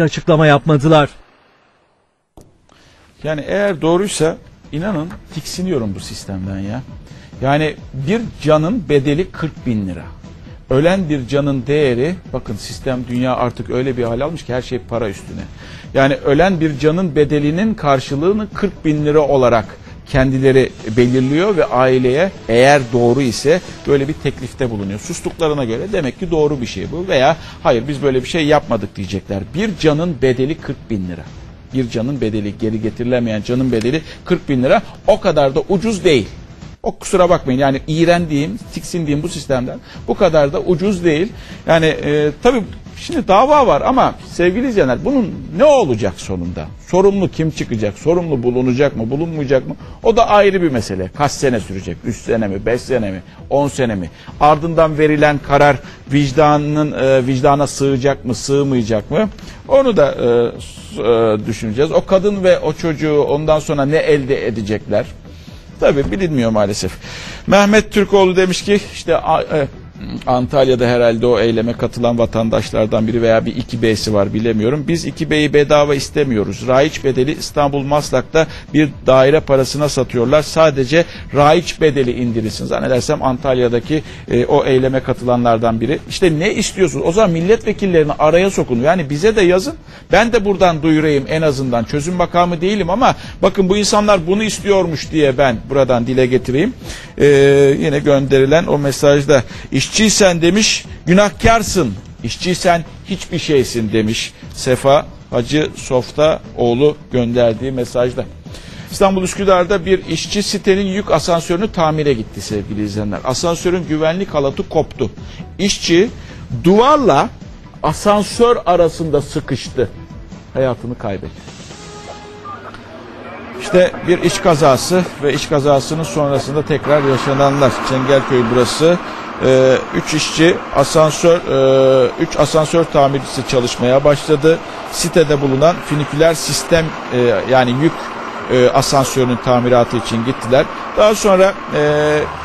bir açıklama yapmadılar. Yani eğer doğruysa inanın tiksiniyorum bu sistemden ya. Yani bir canın bedeli 40 bin lira. Ölen bir canın değeri bakın sistem dünya artık öyle bir hal almış ki her şey para üstüne. Yani ölen bir canın bedelinin karşılığını 40 bin lira olarak kendileri belirliyor ve aileye eğer doğru ise böyle bir teklifte bulunuyor. Sustuklarına göre demek ki doğru bir şey bu veya hayır biz böyle bir şey yapmadık diyecekler. Bir canın bedeli 40 bin lira. Bir canın bedeli geri getirilemeyen canın bedeli 40 bin lira o kadar da ucuz değil. O kusura bakmayın yani iğrendiğim, tiksindiğim bu sistemden bu kadar da ucuz değil. Yani e, tabii şimdi dava var ama sevgili izleyenler bunun ne olacak sonunda? Sorumlu kim çıkacak? Sorumlu bulunacak mı? Bulunmayacak mı? O da ayrı bir mesele. Kaç sene sürecek? 3 sene mi? 5 sene mi? 10 sene mi? Ardından verilen karar vicdanın e, vicdana sığacak mı? Sığmayacak mı? Onu da e, e, düşüneceğiz. O kadın ve o çocuğu ondan sonra ne elde edecekler? Tabii bilinmiyor maalesef. Mehmet Türkoğlu demiş ki işte e, Antalya'da herhalde o eyleme katılan vatandaşlardan biri veya bir 2B'si var bilemiyorum. Biz 2B'yi bedava istemiyoruz. Raiç bedeli İstanbul Maslak'ta bir daire parasına satıyorlar. Sadece raiç bedeli indirilsin. Zannedersem Antalya'daki e, o eyleme katılanlardan biri. İşte ne istiyorsunuz? O zaman milletvekillerini araya sokun. Yani bize de yazın. Ben de buradan duyurayım en azından. Çözüm makamı değilim ama bakın bu insanlar bunu istiyormuş diye ben buradan dile getireyim. Ee, yine gönderilen o mesajda işçiysen demiş günahkarsın. İşçiysen hiçbir şeysin demiş Sefa Hacı Softa oğlu gönderdiği mesajda. İstanbul Üsküdar'da bir işçi sitenin yük asansörünü tamire gitti sevgili izleyenler. Asansörün güvenlik halatı koptu. İşçi duvarla asansör arasında sıkıştı. Hayatını kaybetti. İşte bir iş kazası ve iş kazasının sonrasında tekrar yaşananlar. Çengelköy burası. Ee, üç işçi asansör, e, üç asansör tamircisi çalışmaya başladı. Sitede bulunan finiküler sistem e, yani yük e, asansörünün tamiratı için gittiler. Daha sonra e,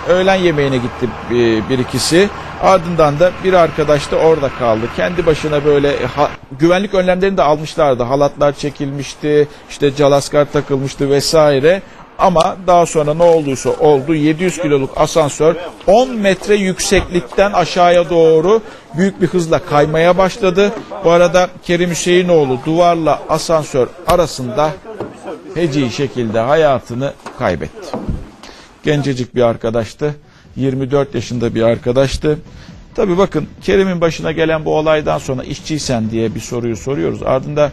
öğlen yemeğine gitti e, bir ikisi. Ardından da bir arkadaş da orada kaldı. Kendi başına böyle ha- güvenlik önlemlerini de almışlardı. Halatlar çekilmişti, işte calaskar takılmıştı vesaire. Ama daha sonra ne olduysa oldu. 700 kiloluk asansör 10 metre yükseklikten aşağıya doğru büyük bir hızla kaymaya başladı. Bu arada Kerim Hüseyinoğlu duvarla asansör arasında feci şekilde hayatını kaybetti. Gencecik bir arkadaştı. 24 yaşında bir arkadaştı. Tabii bakın Kerim'in başına gelen bu olaydan sonra işçiysen diye bir soruyu soruyoruz. Ardında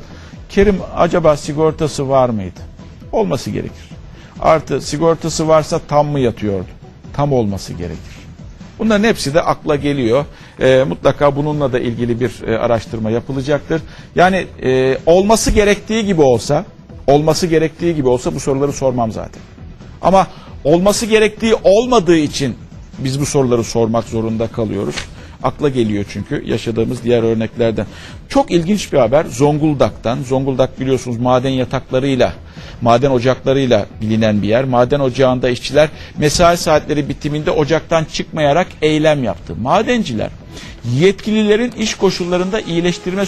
Kerim acaba sigortası var mıydı? Olması gerekir. Artı sigortası varsa tam mı yatıyordu? Tam olması gerekir. Bunların hepsi de akla geliyor. Ee, mutlaka bununla da ilgili bir e, araştırma yapılacaktır. Yani e, olması gerektiği gibi olsa, olması gerektiği gibi olsa bu soruları sormam zaten. Ama olması gerektiği olmadığı için biz bu soruları sormak zorunda kalıyoruz. Akla geliyor çünkü yaşadığımız diğer örneklerden. Çok ilginç bir haber Zonguldak'tan. Zonguldak biliyorsunuz maden yataklarıyla, maden ocaklarıyla bilinen bir yer. Maden ocağında işçiler mesai saatleri bitiminde ocaktan çıkmayarak eylem yaptı. Madenciler yetkililerin iş koşullarında iyileştirme